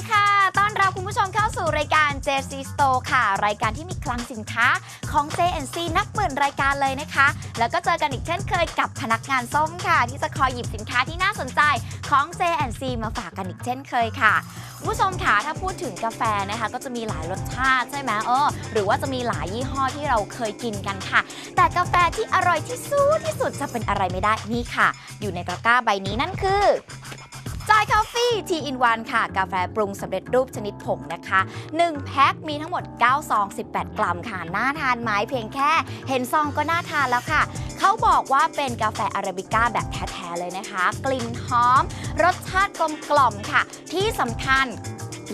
ดีค่ะ ต้อนรับคุณผู้ชมเข้าสู่รายการ JC Store ค่ะ รายการที่มีคลังสินค้าของ JNC นับหมื่นรายการเลยนะคะ แล้วก็เจอกันอีกเช่นเคยกับพนักงานส้มค่ะ ที่จะคอยหยิบสินค้าที่น่าสนใจของ JNC มาฝากกันอีกเช่นเคยค่ะคุณผู้ชมค่ะถ้าพูดถึงกาแฟนะคะ ก็จะมีหลายรสชาติใช่ไหมเออหรือว่าจะมีหลายยี่ห้อที่เราเคยกินกันค่ะ แต่กาแฟที่อร่อยที่สุดที่สุดจะเป็นอะไรไม่ได้นี่ค่ะ อยู่ในตะกร้าใบนี้นั่นคือ จอยคอฟฟี่ทีอินวันค่ะ กาแฟปรุงสำเร็จรูปชนิดผงนะคะ 1 แพ็คมีทั้งหมด 9 ซอง 18 กรัมค่ะ น่าทานไหมเพียงแค่เห็นซองก็น่าทานแล้วค่ะ เขาบอกว่าเป็นกาแฟอาราบิก้าแบบแท้ ๆ เลยนะคะ กลิ่นหอม รสชาติกลมกล่อมค่ะ ที่สำคัญ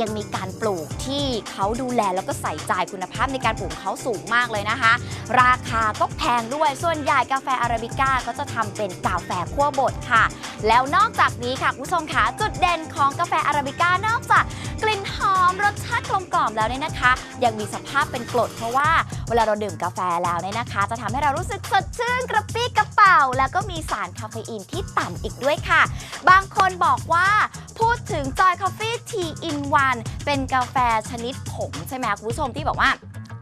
ยังมีการปลูกที่เขาดูแลแล้วก็ใส่ใจคุณภาพในการปลูกเขาสูงมากเลยนะคะ ราคาก็แพงด้วยส่วนใหญ่กาแฟอาราบิก้าก็จะทำเป็นกาแฟคั่วบดค่ะ แล้วนอกจากนี้ค่ะคุณผู้ชมคะจุดเด่นของกาแฟอาราบิก้านอกจากกลิ่นหอมรสชาติกลมกล่อมแล้วเนี่ยนะคะ ยังมีสภาพเป็นกรดเพราะว่าเวลาเราดื่มกาแฟแล้วเนี่ยนะคะ จะทำให้เรารู้สึกสดชื่นกระปรี้กระเป๋า แล้วก็มีสารคาเฟอีนที่ต่ำอีกด้วยค่ะ บางคนบอกว่า ถึงจอยคอฟฟี่ทีอินวันเป็นกาแฟชนิดผงใช่ไหมคะคุณผู้ชมที่บอกว่า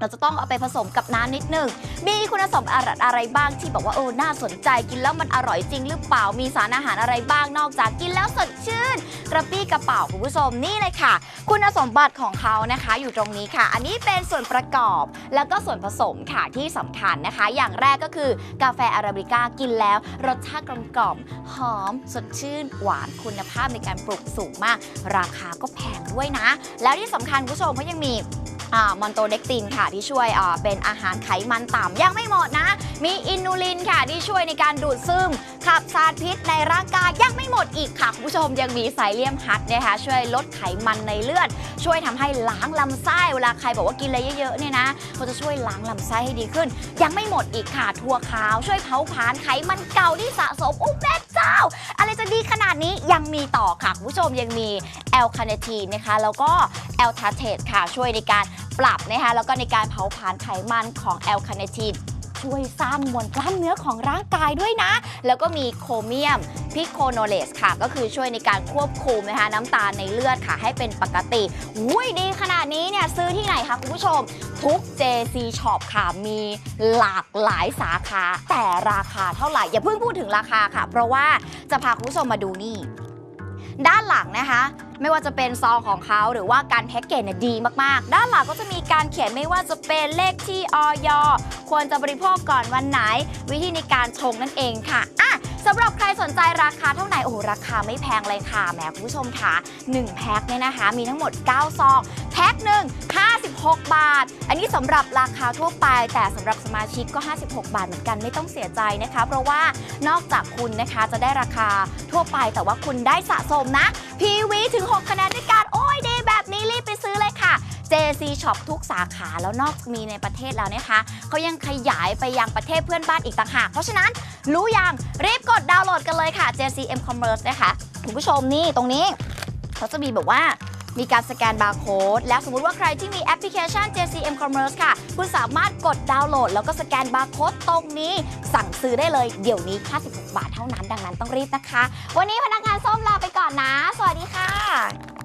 เราจะต้องเอาไปผสมกับน้ำนิดนึง มีคุณสมบัติอะไรบ้างที่บอกว่าเออน่าสนใจกินแล้วมันอร่อยจริงหรือเปล่ามีสารอาหารอะไรบ้างนอกจากกินแล้วสดชื่น กระปี้กระเป๋าคุณผู้ชมนี่เลยค่ะ คุณสมบัติของเขานะคะ อยู่ตรงนี้ค่ะ อันนี้เป็นส่วนประกอบแล้วก็ส่วนผสมค่ะที่สำคัญนะคะ อย่างแรกก็คือกาแฟอาราบิก้ากินแล้วรสชาติกลมกล่อมหอม สดชื่น หวานคุณภาพในการปลูกสูงมาก ราคาก็แพงด้วยนะ แล้วที่สำคัญคุณผู้ชมเขายังมี มอนโตเด็กตินค่ะที่ช่วยเป็นอาหารไขมันต่ำยังไม่หมดนะ มีอินูลินค่ะที่ช่วยในการดูดซึมขับสารพิษในร่างกายยังไม่หมดอีกค่ะ คุณผู้ชมยังมีไซเลียมฮัทนะคะช่วยลดไขมันในเลือด ช่วยทำให้ล้างลำไส้เวลาใครบอกว่ากินอะไรเยอะๆเนี่ยนะเขาจะช่วยล้างลำไส้ให้ดีขึ้น ยังไม่หมดอีกค่ะถั่วขาวช่วยเผาผลาญไขมันเก่าที่สะสมโอ้แม่เจ้า อะไรจะดีขนาดนี้ยังมีต่อค่ะคุณผู้ชมยังมีแอลคาเนทีนนะคะแล้วก็แอลทาเทตค่ะช่วยในการปรับนะคะแล้วก็ในการเผาผลาญไขมันของแอลคาเนทีนช่วยสร้างมวลกล้ามเนื้อของร่างกายด้วยนะ แล้วก็มีโคเมียมพิโคโนเลสค่ะ ก็คือช่วยในการควบคุมนะคะน้ำตาลในเลือดค่ะให้เป็นปกติอุ้ยดีขนาดนี้เนี่ยซื้อที่ไหนคะคุณผู้ชม ทุก JC Shop ค่ะมีหลากหลายสาขา แต่ราคาเท่าไหร่ อย่าเพิ่งพูดถึงราคาค่ะ เพราะว่าจะพาคุณผู้ชมมาดูนี่ ด้านหลังนะคะ ไม่ว่าจะเป็นซองของเขาหรือว่าการแพ็กเกจเนี่ยดีมากๆ ด้านหลังก็จะมีการเขียนไม่ว่าจะเป็นเลขที่ออยควรจะบริโภคก่อนวันไหน วิธีในการชงนั่นเองค่ะอะ สำหรับใครสนใจราคาเท่าไหร่โอ้โหราคาไม่แพงเลยค่ะแหมคุณผู้ชมค่ะ1แพ็คเนี่ยนะคะ มีทั้งหมด 9 ซอง แพ็คหนึ่ง56 บาท อันนี้สำหรับราคาทั่วไป แต่สำหรับสมาชิกก็ 56 บาทเหมือนกันไม่ต้องเสียใจนะคะ เพราะว่านอกจากคุณนะคะจะได้ราคาทั่วไป แต่ว่าคุณได้สะสมนะ PV ถึง 6 คะแนนด้วยกัน โอ้ยดีแบบนี้รีบไปซื้อเลยค่ะ JC Shop ทุกสาขาแล้วนอกมีในประเทศแล้วนะคะเขายังขยายไปยังประเทศเพื่อนบ้านอีกต่างหาก เพราะฉะนั้นรู้ยังรีบกดดาวน์โหลดกันเลยค่ะ JC M Commerce นะคะคุณผู้ชมนี่ตรงนี้เขาจะมีแบบว่ามีการสแกนบาร์โค้ดแล้วสมมุติว่าใครที่มีแอปพลิเคชัน JCM Commerce ค่ะ คุณสามารถกดดาวน์โหลด แล้วก็สแกนบาร์โค้ดตรงนี้ สั่งซื้อได้เลยเดี๋ยวนี้56บาทเท่านั้น ดังนั้นต้องรีบนะคะ วันนี้พนักงานส้มลาไปก่อนนะ สวัสดีค่ะ